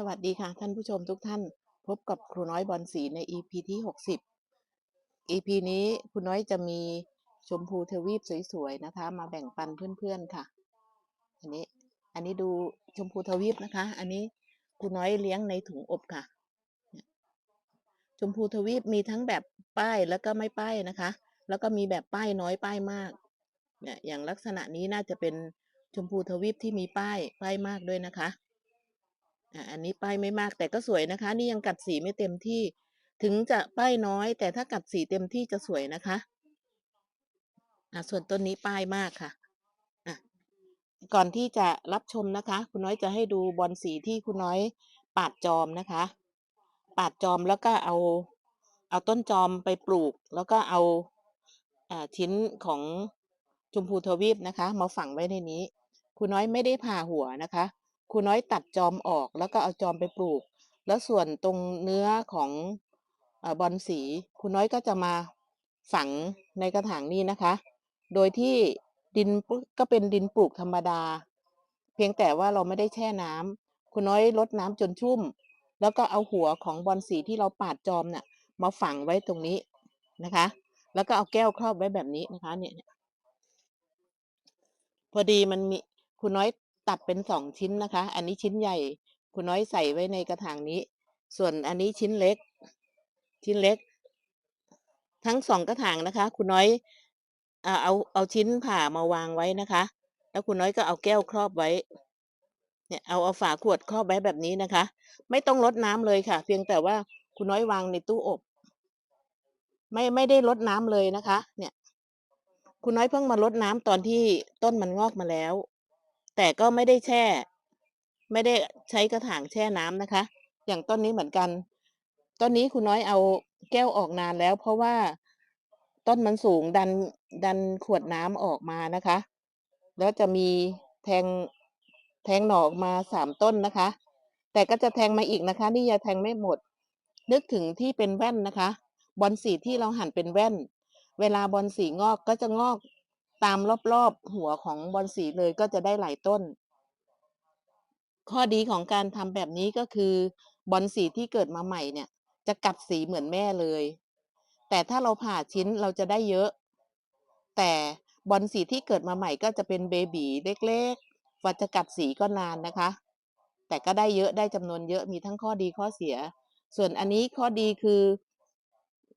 สวัสดีค่ะท่านผู้ชมทุกท่าน พบกับครูน้อยบอลสีใน EP ที่ 60 EP นี้ครูน้อยจะมีชมพูทวีปสวยๆนะคะ มาแบ่งปันเพื่อนๆค่ะ อันนี้อันนี้ดูชมพูทวีปนะคะ อันนี้ครูน้อยเลี้ยงในถุงอบค่ะ ชมพูทวีปมีทั้งแบบป้ายแล้วก็ไม่ป้ายนะคะ แล้วก็มีแบบป้ายน้อยป้ายมากเนี่ยอย่างลักษณะนี้น่าจะเป็นชมพูทวีปที่มีป้ายป้ายมากด้วยนะคะ อะอันนี้ป้ายไม่มากแต่ก็สวยนะคะ นี่ยังกัดสีไม่เต็มที่ ถึงจะป้ายน้อย แต่ถ้ากัดสีเต็มที่จะสวยนะคะอะส่วนต้นนี้ป้ายมากค่ะอะ ก่อนที่จะรับชมนะคะ คุณน้อยจะให้ดูบอลสีที่คุณน้อยปาดจอมนะคะ ปาดจอมแล้วก็เอา เอาต้นจอมไปปลูก แล้วก็เอาอ่าชิ้นของชมพูทวีปนะคะ มาฝังไว้ในนี้ คุณน้อยไม่ได้ผ่าหัวนะคะ ครูน้อยตัดจอมออกแล้วก็เอาจอมไปปลูก แล้วส่วนตรงเนื้อของอบอลสีครูน้อยก็จะมาฝังในกระถางนี้นะคะ โดยที่ดินก็เป็นดินปลูกธรรมดา เพียงแต่ว่าเราไม่ได้แช่น้ำครูน้อยลดน้ำจนชุ่ม แล้วก็เอาหัวของบอลสีที่เราปาดจอมเนี่ยมาฝังไว้ตรงนี้นะคะ แล้วก็เอาแก้วครอบไว้แบบนี้นะคะเนี่ยพอดีมันมีคุณน้อย ตัดเป็นสองชิ้นนะคะ อันนี้ชิ้นใหญ่คุณน้อยใส่ไว้ในกระถางนี้ ส่วนอันนี้ชิ้นเล็ก ชิ้นเล็ก ทั้งสองกระถางนะคะ คุณน้อยอ่าเอาเอาชิ้นผ่ามาวางไว้นะคะ แล้วคุณน้อยก็เอาแก้วครอบไว้ เนี่ยเอาเอาฝาขวดครอบไว้แบบนี้นะคะ ไม่ต้องรดน้ำเลยค่ะ เพียงแต่ว่าคุณน้อยวางในตู้อบ ไม่ไม่ได้รดน้ำเลยนะคะ เนี่ย คุณน้อยเพิ่งมารดน้ำตอนที่ต้นมันงอกมาแล้ว แต่ก็ไม่ได้แช่ ไม่ได้ใช้กระถางแช่น้ำนะคะ อย่างต้นนี้เหมือนกัน ต้นนี้คุณน้อยเอาแก้วออกนานแล้ว เพราะว่าต้นมันสูงดันดันขวดน้ำออกมานะคะ แล้วจะมีแทงแทงหน่อออกมาสามต้นนะคะ แต่ก็จะแทงมาอีกนะคะ นี่ยังแทงไม่หมด นึกถึงที่เป็นแว่นนะคะ บอลสีที่เราหั่นเป็นแว่น เวลาบอลสีงอกก็จะงอก ตามรอบๆหัวของบอลสีเลยก็จะได้หลายต้น ข้อดีของการทำแบบนี้ก็คือบอลสีที่เกิดมาใหม่เนี่ย จะกัดสีเหมือนแม่เลย แต่ถ้าเราผ่าชิ้นเราจะได้เยอะ แต่บอลสีที่เกิดมาใหม่ก็จะเป็นเบบีเล็กๆว่าจะกัดสีก็นานนะคะ แต่ก็ได้เยอะได้จำนวนเยอะมีทั้งข้อดีข้อเสีย ส่วนอันนี้ข้อดีคือ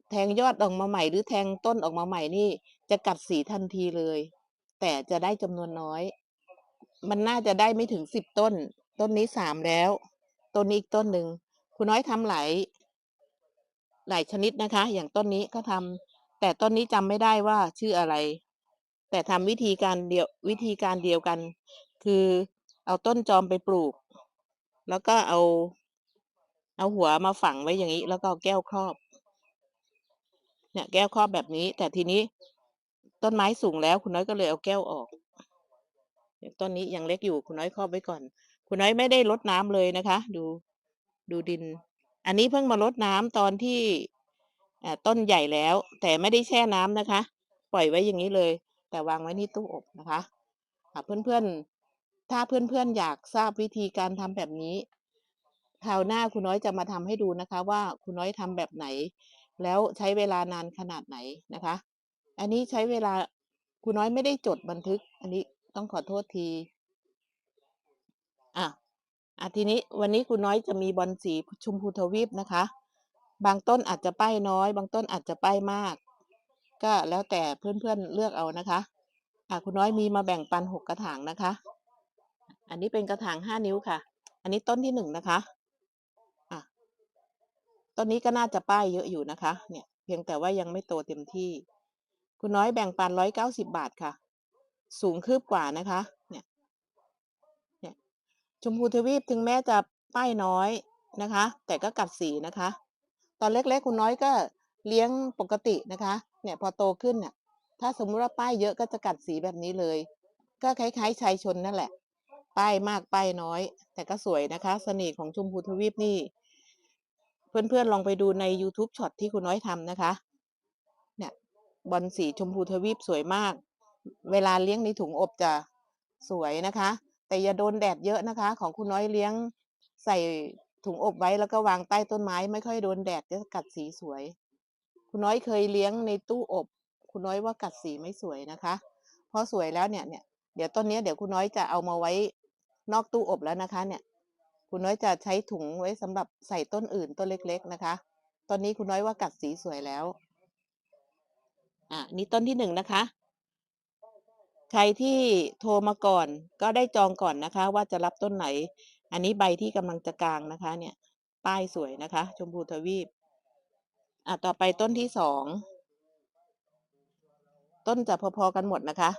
แทงยอดออกมาใหม่ หรือแทงต้นออกมาใหม่นี่ จะกัดสีทันทีเลย แต่จะได้จำนวนน้อย มันน่าจะได้ไม่ถึงสิบต้น ต้นนี้สามแล้ว ต้นนี้อีกต้นหนึ่งคุณน้อยทำหลายหลายชนิดนะคะ อย่างต้นนี้ก็ทำแต่ต้นนี้จำไม่ได้ว่าชื่ออะไร แต่ทำวิธีการเดียววิธีการเดียวกัน คือเอาต้นจอมไปปลูก แล้วก็เอา เอาหัวมาฝังไว้อย่างนี้ แล้วก็เอาแก้วครอบเนี่ยแก้วครอบแบบนี้ แต่ทีนี้ ต้นไม้สูงแล้ว คุณน้อยก็เลยเอาแก้วออกต้นนี้ยังเล็กอยู่คุณน้อยครอบไว้ก่อน คุณน้อยไม่ได้รดน้ำเลยนะคะ ดูดูดิน อันนี้เพิ่งมารดน้ำตอนที่ต้นใหญ่แล้ว แต่ไม่ได้แช่น้ำนะคะ ปล่อยไว้อย่างนี้เลย แต่วางไว้ที่ตู้อบนะคะเพื่อนๆ ถ้าเพื่อนๆอยากทราบวิธีการทำแบบนี้คราวหน้าคุณน้อยจะมาทำให้ดูนะคะ ว่าคุณน้อยทำแบบไหน แล้วใช้เวลานานขนาดไหนนะคะ อันนี้ใช้เวลาคุณน้อยไม่ได้จดบันทึก อันนี้ต้องขอโทษที อะอะทีนี้วันนี้คุณน้อยจะมีบอลสีชมพูทวีปนะคะ บางต้นอาจจะป้ายน้อย บางต้นอาจจะป้ายมาก ก็แล้วแต่เพื่อนๆเลือกเอานะคะ อะคุณน้อยมีมาแบ่งปันหกกระถางนะคะ อันนี้เป็นกระถางห้านิ้วค่ะ อันนี้ต้นที่หนึ่งนะคะอะต้นนี้ก็น่าจะป้ายเยอะอยู่นะคะ เนี่ย เพียงแต่ว่ายังไม่โตเต็มที่ คุณน้อยแบ่งปันร้อยเก้าสิบบาทค่ะ สูงคืบกว่านะคะ เนี่ย เนี่ย ชมพูทวีปถึงแม้จะป้ายน้อยนะคะ แต่ก็กัดสีนะคะ ตอนเล็กๆคุณน้อยก็เลี้ยงปกตินะคะ เนี่ยพอโตขึ้นเนี่ยถ้าสมมุติว่าป้ายเยอะก็จะกัดสีแบบนี้เลย ก็คล้ายๆชายชนนั่นแหละ ป้ายมากป้ายน้อย แต่ก็สวยนะคะ เสน่ห์ของชมพูทวีปนี่ เพื่อนๆลองไปดูใน YouTube ช็อตที่คุณน้อยทำนะคะ บอลสีชมพูทวีปสวยมาก เวลาเลี้ยงในถุงอบจะสวยนะคะ แต่อย่าโดนแดดเยอะนะคะ ของคุณน้อยเลี้ยงใส่ถุงอบไว้แล้วก็วางใต้ต้นไม้ ไม่ค่อยโดนแดดจะกัดสีสวย คุณน้อยเคยเลี้ยงในตู้อบ คุณน้อยว่ากัดสีไม่สวยนะคะพอสวยแล้วเนี่ยเนี่ยเดี๋ยวต้นนี้เดี๋ยวคุณน้อยจะเอามาไว้นอกตู้อบแล้วนะคะ เนี่ย คุณน้อยจะใช้ถุงไว้สำหรับใส่ต้นอื่นต้นเล็ก ๆ นะคะ ตอนนี้คุณน้อยว่ากัดสีสวยแล้ว อะนี่ต้นที่หนึ่งนะคะ ใครที่โทรมาก่อน ก็ได้จองก่อนนะคะ ว่าจะรับต้นไหน อันนี้ใบที่กำลังจะกลางนะคะ เนี่ย ป้ายสวยนะคะ ชมพูทวีปอะต่อไปต้นที่สองต้นจะพอๆกันหมดนะคะ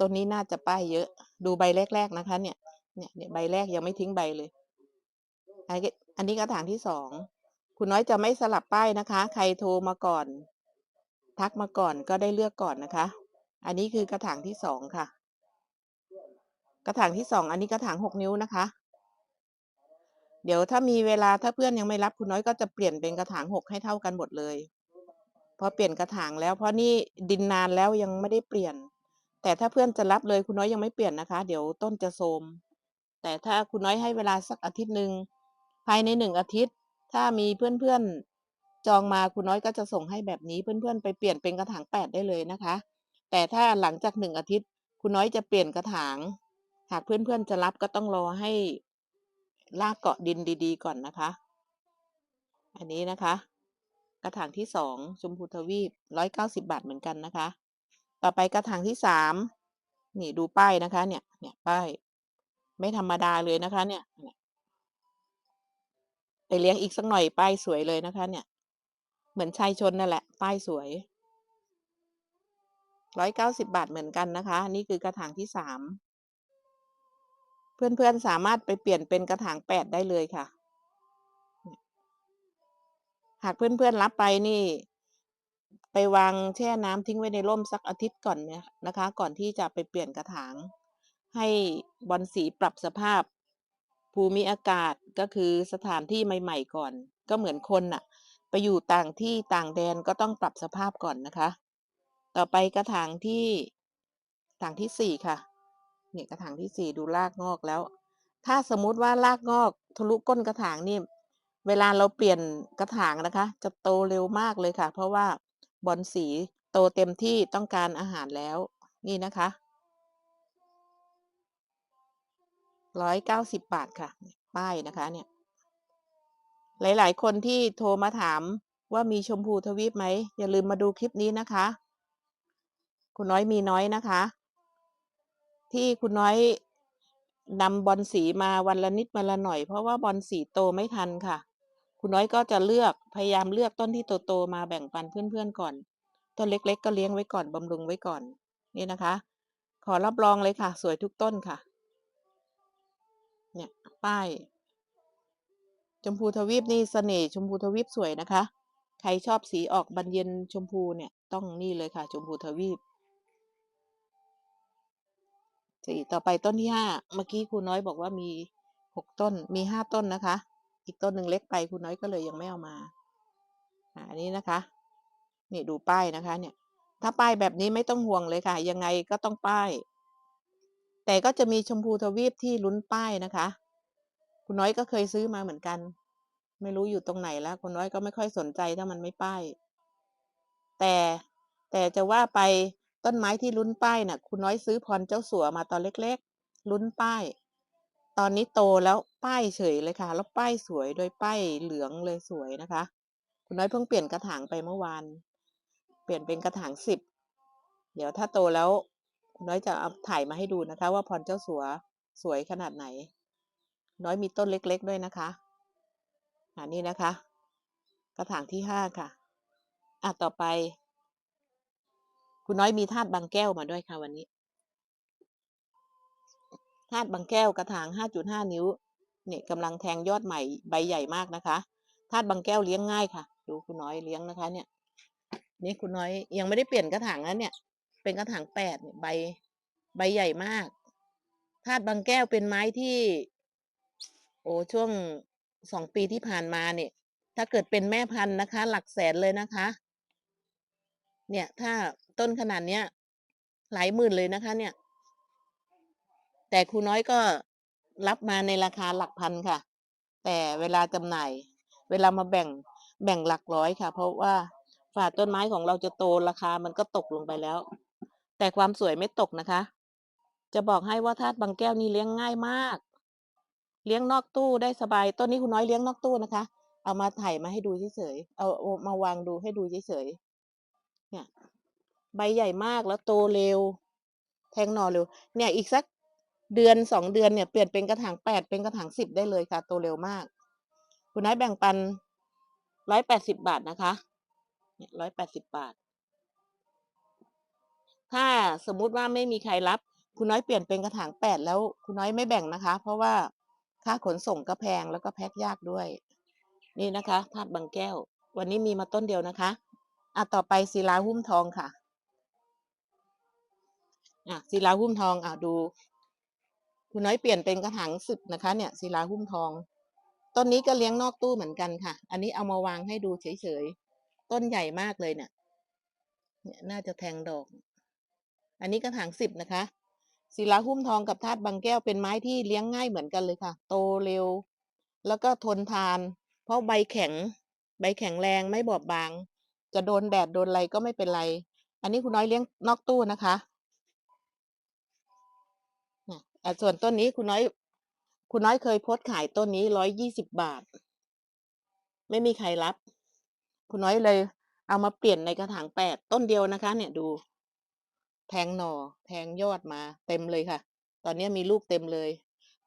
ต้นนี้น่าจะป้ายเยอะ ดูใบแรก ๆนะคะ เนี่ย เนี่ยเนี่ยใบแรกยังไม่ทิ้งใบเลย อันนี้อันนี้กระถางที่สอง คุณน้อยจะไม่สลับป้ายนะคะ ใครโทรมาก่อน ทักมาก่อนก็ได้เลือกก่อนนะคะ อันนี้คือกระถางที่สองค่ะ กระถางที่สองอันนี้กระถางหกนิ้วนะคะ เดี๋ยวถ้ามีเวลาถ้าเพื่อนยังไม่รับคุณน้อยก็จะเปลี่ยนเป็นกระถางหกให้เท่ากันหมดเลย พอเปลี่ยนกระถางแล้วเพราะนี่ดินนานแล้วยังไม่ได้เปลี่ยน แต่ถ้าเพื่อนจะรับเลยคุณน้อยยังไม่เปลี่ยนนะคะ เดี๋ยวต้นจะโทมแต่ถ้าคุณน้อยให้เวลาสักอาทิตย์หนึ่งภายในหนึ่งอาทิตย์ ถ้ามีเพื่อนๆ จองมาคุณน้อยก็จะส่งให้แบบนี้เพื่อนๆ ไปเปลี่ยนเป็นกระถางแปดได้เลยนะคะ แต่ถ้าหลังจากหนึ่งอาทิตย์ คุณน้อยจะเปลี่ยนกระถาง หากเพื่อนๆจะรับก็ต้องรอให้ลากเกาะดินดีๆ ก่อนนะคะ อันนี้นะคะ กระถางที่สองชมพูทวีปร้อยเก้าสิบาทเหมือนกันนะคะ ต่อไปกระถางที่สามนี่ดูป้ายนะคะเนี่ยเนี่ยป้าย ไม่ธรรมดาเลยนะคะเนี่ยเนี่ยไปเลี้ยงอีกสักหน่อยป้ายสวยเลยนะคะเนี่ย เหมือนชายชนนั่นแหละ ป้ายสวยร้อยเก้าสิบาทเหมือนกันนะคะ นี่คือกระถางที่สาม เพื่อนๆสามารถไปเปลี่ยนเป็นกระถางแปดได้เลยค่ะ หากเพื่อนๆรับไปนี่ ไปวางแช่น้ำทิ้งไว้ในร่มสักอาทิตย์ก่อนเนี่ยนะคะ ก่อนที่จะไปเปลี่ยนกระถาง ให้บอลสีปรับสภาพ ภูมิอากาศก็คือสถานที่ใหม่ ๆ ก่อน ก็เหมือนคนน่ะ ไปอยู่ต่างที่ต่างแดนก็ต้องปรับสภาพก่อนนะคะ ต่อไปกระถางที่ถางที่สี่ค่ะ เนี่ยกระถางที่สี่ดูรากงอกแล้ว ถ้าสมมุติว่ารากงอกทะลุก้นกระถางนี่ เวลาเราเปลี่ยนกระถางนะคะ จะโตเร็วมากเลยค่ะ เพราะว่าบอลสีโตเต็มที่ต้องการอาหารแล้ว นี่นะคะร้อยเก้าสิบบาทค่ะ ป้ายนะคะเนี่ย หลาย ๆ คนที่โทรมาถามว่ามีชมพูทวีปไหม อย่าลืมมาดูคลิปนี้นะคะ คุณน้อยมีน้อยนะคะ ที่คุณน้อยนำบอลสีมาวันละนิดวันละหน่อย เพราะว่าบอลสีโตไม่ทันค่ะ คุณน้อยก็จะเลือกพยายามเลือกต้นที่โตๆมาแบ่งปันเพื่อนๆก่อน ต้นเล็ก ๆ ก็เลี้ยงไว้ก่อนบำรุงไว้ก่อน นี่นะคะ ขอรับรองเลยค่ะ สวยทุกต้นค่ะ เนี่ยป้าย มพูทวีปนี่เสน่ห์ชมพูทวีปสวยนะคะ ใครชอบสีออกบานเย็นชมพูเนี่ยต้องนี่เลยค่ะ ชมพูทวีปสีต่อไปต้นที่ห้าเมื่อกี้ครูน้อยบอกว่ามีหกต้นมีห้าต้นนะคะ อีกต้นหนึ่งเล็กไปครูน้อยก็เลยยังไม่เอามาอันนี้นะคะนี่ดูป้ายนะคะ เนี่ย ถ้าป้ายแบบนี้ไม่ต้องห่วงเลยค่ะ ยังไงก็ต้องป้าย แต่ก็จะมีชมพูทวีปที่ลุ้นป้ายนะคะ คุณน้อยก็เคยซื้อมาเหมือนกัน ไม่รู้อยู่ตรงไหนแล้วคุณน้อยก็ไม่ค่อยสนใจถ้ามันไม่ป้าย แต่แต่จะว่าไปต้นไม้ที่ลุ้นป้ายน่ะ คุณน้อยซื้อพรเจ้าสัวมาตอนเล็กๆ ลุ้นป้าย ตอนนี้โตแล้วป้ายเฉยเลยค่ะ แล้วป้ายสวยโดยป้ายเหลืองเลยสวยนะคะ คุณน้อยเพิ่งเปลี่ยนกระถางไปเมื่อวานเปลี่ยนเป็นกระถางสิบเดี๋ยวถ้าโตแล้วคุณน้อยจะเอาถ่ายมาให้ดูนะคะ ว่าพรเจ้าสัวสวยขนาดไหน น้อยมีต้นเล็ก ๆ ด้วยนะคะ อันนี้นะคะ กระถางที่ห้าค่ะอะต่อไป คุณน้อยมีธาตุบางแก้วมาด้วยค่ะวันนี้ธาตุบางแก้วกระถางห้าจุดห้านิ้ว เนี่ยกำลังแทงยอดใหม่ใบใหญ่มากนะคะธาตุบางแก้วเลี้ยงง่ายค่ะ ดูคุณน้อยเลี้ยงนะคะ เนี่ย นี่คุณน้อยยังไม่ได้เปลี่ยนกระถางนะเนี่ย เป็นกระถางแปดเนี่ยใบใบใหญ่มากธาตุบางแก้วเป็นไม้ที่ โอ้ช่วง สองปีที่ผ่านมาเนี่ย ถ้าเกิดเป็นแม่พันธุ์นะคะ หลักแสนเลยนะคะ เนี่ย ถ้าต้นขนาดเนี้ย หลายหมื่นเลยนะคะ เนี่ย แต่ครูน้อยก็รับมาในราคาหลักพันค่ะ แต่เวลาจำหน่าย เวลามาแบ่งแบ่งหลักร้อยค่ะ เพราะว่าฝ่าต้นไม้ของเราจะโตราคามันก็ตกลงไปแล้ว แต่ความสวยไม่ตกนะคะ จะบอกให้ว่าทาสบางแก้วนี่เลี้ยงง่ายมาก เลี้ยงนอกตู้ได้สบาย ต้นนี้คุณน้อยเลี้ยงนอกตู้นะคะ เอามาถ่ายมาให้ดูเฉยๆ เอามาวางดูให้ดูเฉยๆ เนี่ย ใบใหญ่มากแล้วโตเร็ว แทงหน่อเร็ว เนี่ยอีกสักเดือนสองเดือนเนี่ยเปลี่ยนเป็นกระถางแปดเป็นกระถางสิบได้เลยค่ะ โตเร็วมาก คุณน้อยแบ่งปันร้อยแปดสิบบาทนะคะ เนี่ยร้อยแปดสิบบาท ถ้าสมมุติว่าไม่มีใครรับ คุณน้อยเปลี่ยนเป็นกระถางแปดแล้ว คุณน้อยไม่แบ่งนะคะ เพราะว่า ค่าขนส่งก็แพงแล้วก็แพ็คยากด้วย นี่นะคะธาตุบางแก้ว วันนี้มีมาต้นเดียวนะคะอะต่อไปศิลาหุ้มทองค่ะอะศิลาหุ้มทองอะดูคุณน้อยเปลี่ยนเป็นกระถางสิบนะคะ เนี่ยศิลาหุ้มทอง ต้นนี้ก็เลี้ยงนอกตู้เหมือนกันค่ะ อันนี้เอามาวางให้ดูเฉยๆ ต้นใหญ่มากเลยเนี่ยเนี่ยน่าจะแทงดอก อันนี้กระถางสิบนะคะ ศิลาหุ้มทองกับธาตุบางแก้วเป็นไม้ที่เลี้ยงง่ายเหมือนกันเลยค่ะ โตเร็ว แล้วก็ทนทาน เพราะใบแข็ง ใบแข็งแรงไม่บอบบาง จะโดนแดดโดนอะไรก็ไม่เป็นไร อันนี้คุณน้อยเลี้ยงนอกตู้นะคะเนี่ยอะส่วนต้นนี้คุณน้อย คุณน้อยเคยโพสขายต้นนี้ร้อยยี่สิบบาท ไม่มีใครรับ คุณน้อยเลย เอามาเปลี่ยนในกระถางแปดต้นเดียวนะคะ เนี่ยดู แทงหน่อ แทงยอดมาเต็มเลยค่ะ ตอนนี้มีลูกเต็มเลย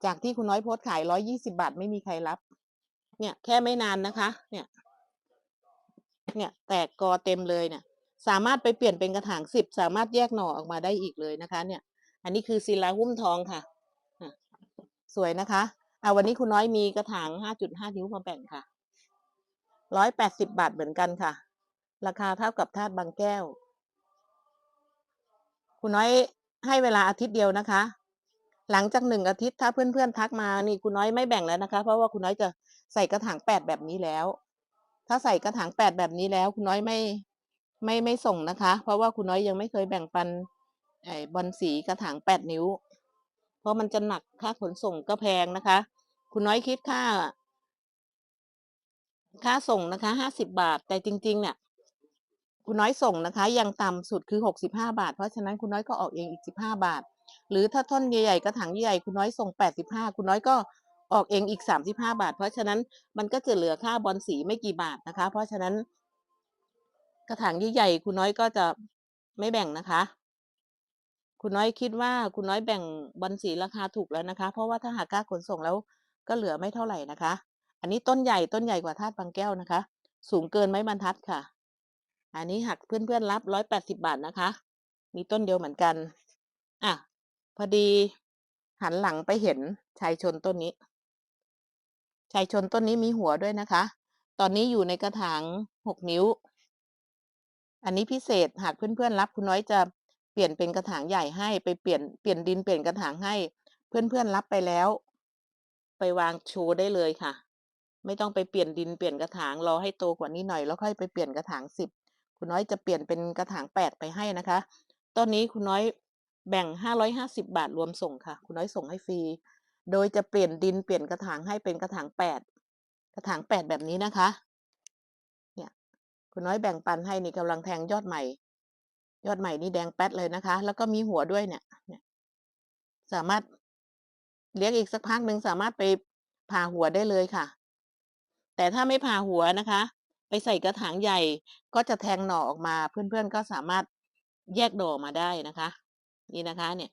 จากที่คุณน้อยโพสขายร้อยยี่สิบาทไม่มีใครรับ เนี่ยแค่ไม่นานนะคะ เนี่ย เนี่ยแตกกอเต็มเลยเนี่ย สามารถไปเปลี่ยนเป็นกระถางสิบสามารถแยกหน่อออกมาได้อีกเลยนะคะ เนี่ย อันนี้คือศิลาหุ้มทองค่ะอะสวยนะคะอ่าวันนี้คุณน้อยมีกระถางห้าจุดห้านิ้วมาแบ่งค่ะร้อยแปดสิบบาทเหมือนกันค่ะ ราคาเท่ากับธาตุบางแก้ว คุณน้อยให้เวลาอาทิตย์เดียวนะคะ หลังจากหนึ่งอาทิตย์ถ้าเพื่อนๆทักมานี่คุณน้อยไม่แบ่งแล้วนะคะ เพราะว่าคุณน้อยจะใส่กระถางแปดแบบนี้แล้ว ถ้าใส่กระถางแปดแบบนี้แล้วคุณน้อยไม่ไม่ไม่ส่งนะคะ เพราะว่าคุณน้อยยังไม่เคยแบ่งปันไอ้บอลสีกระถางแปดนิ้ว เพราะมันจะหนักค่าขนส่งก็แพงนะคะคุณน้อยคิดค่า ค่าส่งนะคะห้าสิบาท แต่จริง ๆ เนี่ย คุณน้อยส่งนะคะ ยังต่ำสุดคือหกสิบาท เพราะฉะนั้นคุณน้อยก็ออกเองอีกสิบาท หรือถ้าท่อนใหญ่ๆกระถางใหญ่คุณน้อยส่งแปดสิบห้าคุณน้อยก็ออกเองอีกสามสิบาบาท เพราะฉะนั้นมันก็จะเหลือค่าบอลสีไม่กี่บาทนะคะ เพราะฉะนั้น กระถางใหญ่ๆคุณน้อยก็จะไม่แบ่งนะคะ คุณน้อยคิดว่าคุณน้อยแบ่งบอลสีราคาถูกแล้วนะคะ เพราะว่าถ้าหากค่าขนส่งแล้วก็เหลือไม่เท่าไหร่นะคะ อันนี้ต้นใหญ่ต้นใหญ่กว่าธาตุบางแก้วนะคะ สูงเกินไม้บรรทัดค่ะ อันนี้หักเพื่อนๆรับร้อยแปดสิบาทนะคะ มีต้นเดียวเหมือนกันอะพอดีหันหลังไปเห็นชายชนต้นนี้ชายชนต้นนี้มีหัวด้วยนะคะ ตอนนี้อยู่ในกระถางหกนิ้ว อันนี้พิเศษหากเพื่อนๆรับคุณน้อยจะเปลี่ยนเป็นกระถางใหญ่ให้ไปเปลี่ยนเปลี่ยนดินเปลี่ยนกระถางให้ เพื่อนๆรับไปแล้ว ไปวางโชว์ได้เลยค่ะ ไม่ต้องไปเปลี่ยนดินเปลี่ยนกระถางรอให้โตกว่านี้หน่อยแล้วค่อยไปเปลี่ยนกระถางสิบ คุณน้อยจะเปลี่ยนเป็นกระถางแปดไปให้นะคะต้นนี้คุณน้อยแบ่งห้าร้อยห้าสิบาทรวมส่งค่ะ คุณน้อยส่งให้ฟรี โดยจะเปลี่ยนดินเปลี่ยนกระถางให้เป็นกระถางแปดกระถางแปดแบบนี้นะคะ เนี่ย คุณน้อยแบ่งปันให้นี่กำลังแทงยอดใหม่ ยอดใหม่นี่แดงแป๊ดเลยนะคะ แล้วก็มีหัวด้วยเนี่ย สามารถเลี้ยงอีกสักพักหนึ่งสามารถไปผ่าหัวได้เลยค่ะ แต่ถ้าไม่ผ่าหัวนะคะ ไปใส่กระถางใหญ่ก็จะแทงหน่อออกมา เพื่อนๆก็สามารถแยกดอกมาได้นะคะ นี่นะคะ เนี่ย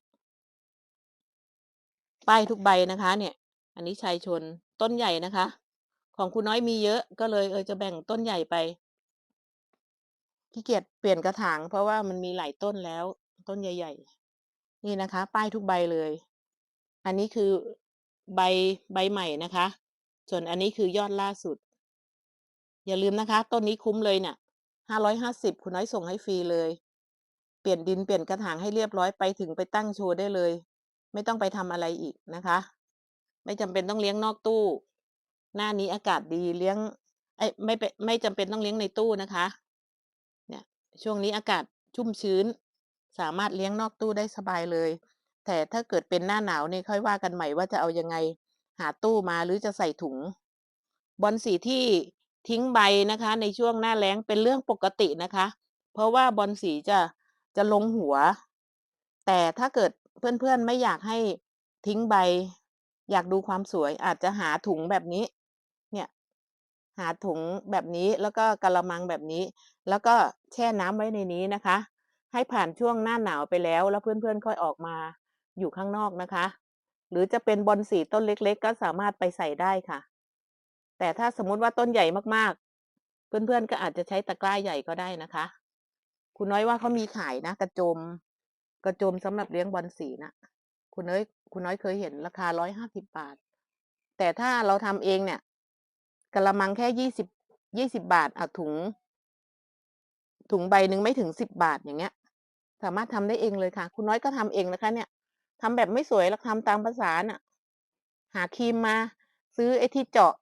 ป้ายทุกใบนะคะ เนี่ย อันนี้ชายชนต้นใหญ่นะคะ ของคุณน้อยมีเยอะก็เลยเออจะแบ่งต้นใหญ่ไปขี้เกียจเปลี่ยนกระถาง เพราะว่ามันมีหลายต้นแล้ว ต้นใหญ่ ๆ นี่นะคะ ป้ายทุกใบเลย อันนี้คือใบใบใหม่นะคะ ส่วนอันนี้คือยอดล่าสุด อย่าลืมนะคะ ต้นนี้คุ้มเลยเนี่ยห้าร้อยห้าสิบคุณน้อยส่งให้ฟรีเลย เปลี่ยนดินเปลี่ยนกระถางให้เรียบร้อยไปถึงไปตั้งโชว์ได้เลย ไม่ต้องไปทำอะไรอีกนะคะ ไม่จำเป็นต้องเลี้ยงนอกตู้ หน้านี้อากาศดีเลี้ยงไอ้ไม่ไปไม่จำเป็นต้องเลี้ยงในตู้นะคะ เนี่ย ช่วงนี้อากาศชุ่มชื้น สามารถเลี้ยงนอกตู้ได้สบายเลย แต่ถ้าเกิดเป็นหน้าหนาวนี่ค่อยว่ากันใหม่ว่าจะเอายังไง หาตู้มาหรือจะใส่ถุง บอนสีที่ ทิ้งใบนะคะ ในช่วงหน้าแล้งเป็นเรื่องปกตินะคะ เพราะว่าบอนสีจะจะลงหัว แต่ถ้าเกิดเพื่อนๆไม่อยากให้ทิ้งใบ อยากดูความสวยอาจจะหาถุงแบบนี้ เนี่ย หาถุงแบบนี้แล้วก็กะละมังแบบนี้ แล้วก็แช่น้ำไว้ในนี้นะคะ ให้ผ่านช่วงหน้าหนาวไปแล้ว แล้วเพื่อนๆค่อยออกมาอยู่ข้างนอกนะคะ หรือจะเป็นบอนสีต้นเล็ก ๆ ก็สามารถไปใส่ได้ค่ะ แต่ถ้าสมมุติว่าต้นใหญ่มากๆ เพื่อนๆก็อาจจะใช้ตะกร้าใหญ่ก็ได้นะคะ คุณน้อยว่าเขามีขายนะ กระโจม กระโจมสำหรับเลี้ยงบอนสีนะคุณน้อยคุณน้อยเคยเห็นราคาร้อยห้าสิบบาท แต่ถ้าเราทำเองเนี่ยกะละมังแค่ยี่สิบยี่สิบบาทเอาถุง ถุงใบหนึ่งไม่ถึงสิบบาทอย่างเงี้ย สามารถทำได้เองเลยค่ะ คุณน้อยก็ทำเองนะคะ เนี่ยทำแบบไม่สวยแล้วทำตามภาษาน่ะ หาครีมมา ซื้อไอ้ที่เจาะ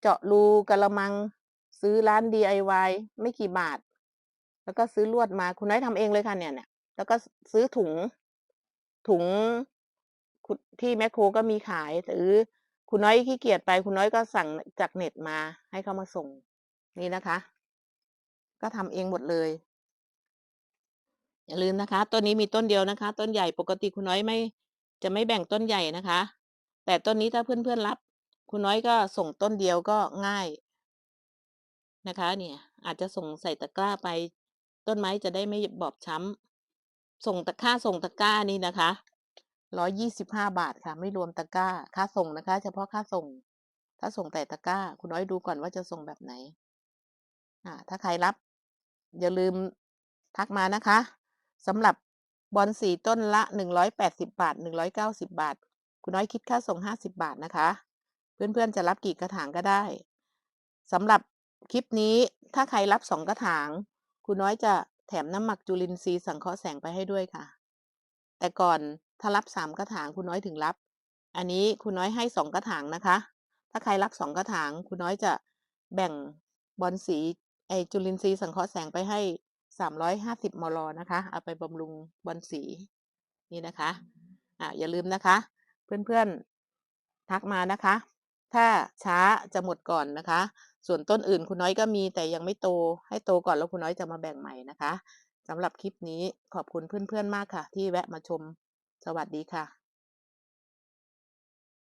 เจาะรูกะละมัง ซื้อร้าน DIY ไม่กี่บาท แล้วก็ซื้อลวดมาคุณน้อยทำเองเลยค่ะเนี่ยเนี่ยแล้วก็ซื้อถุง ถุงที่แมคโครก็มีขายหรือคุณน้อยขี้เกียจไปคุณน้อยก็สั่งจากเน็ตมาให้เขามาส่ง นี่นะคะ ก็ทำเองหมดเลย อย่าลืมนะคะต้นนี้มีต้นเดียวนะคะ ต้นใหญ่ปกติคุณน้อยไม่ จะไม่แบ่งต้นใหญ่นะคะ แต่ต้นนี้ถ้าเพื่อนๆรับ คุณน้อยก็ส่งต้นเดียวก็ง่ายนะคะ เนี่ย อาจจะส่งใส่ตะกร้าไป ต้นไม้จะได้ไม่บอบช้ำส่งตะค่าส่งตะกร้านี่นะคะร้อยยี่สิบห้าบาทค่ะ ไม่รวมตะกร้า ค่าส่งนะคะ เฉพาะค่าส่ง ถ้าส่งแต่ตะกร้า คุณน้อยดูก่อนว่าจะส่งแบบไหน อ่า ถ้าใครรับ อย่าลืมทักมานะคะสำหรับบอนสีต้นละหนึ่งร้อยแปดสิบาทหนึ่งร้อยเก้าสิบาท คุณน้อยคิดค่าส่งห้าสิบาทนะคะ เพื่อนๆจะรับกี่กระถางก็ได้สำหรับคลิปนี้ถ้าใครรับสองกระถางคุณน้อยจะแถมน้ำหมักจุลินทรีย์สังเคราะห์แสงไปให้ด้วยค่ะ แต่ก่อนถ้ารับสามกระถางคุณน้อยถึงรับ อันนี้คุณน้อยให้สองกระถางนะคะ ถ้าใครรับสองกระถางคุณน้อยจะแบ่งบอนสีไอจุลินทรีย์สังเคราะห์แสงไปให้สามร้อยห้าสิบมลนะคะ เอาไปบำรุงบอนสีนี่นะคะอ่าอย่าลืมนะคะ เพื่อนๆทักมานะคะ ถ้าช้าจะหมดก่อนนะคะ ส่วนต้นอื่นคุณน้อยก็มีแต่ยังไม่โต ให้โตก่อนแล้วคุณน้อยจะมาแบ่งใหม่นะคะสำหรับคลิปนี้ขอบคุณเพื่อนๆมากค่ะ ที่แวะมาชมสวัสดีค่ะ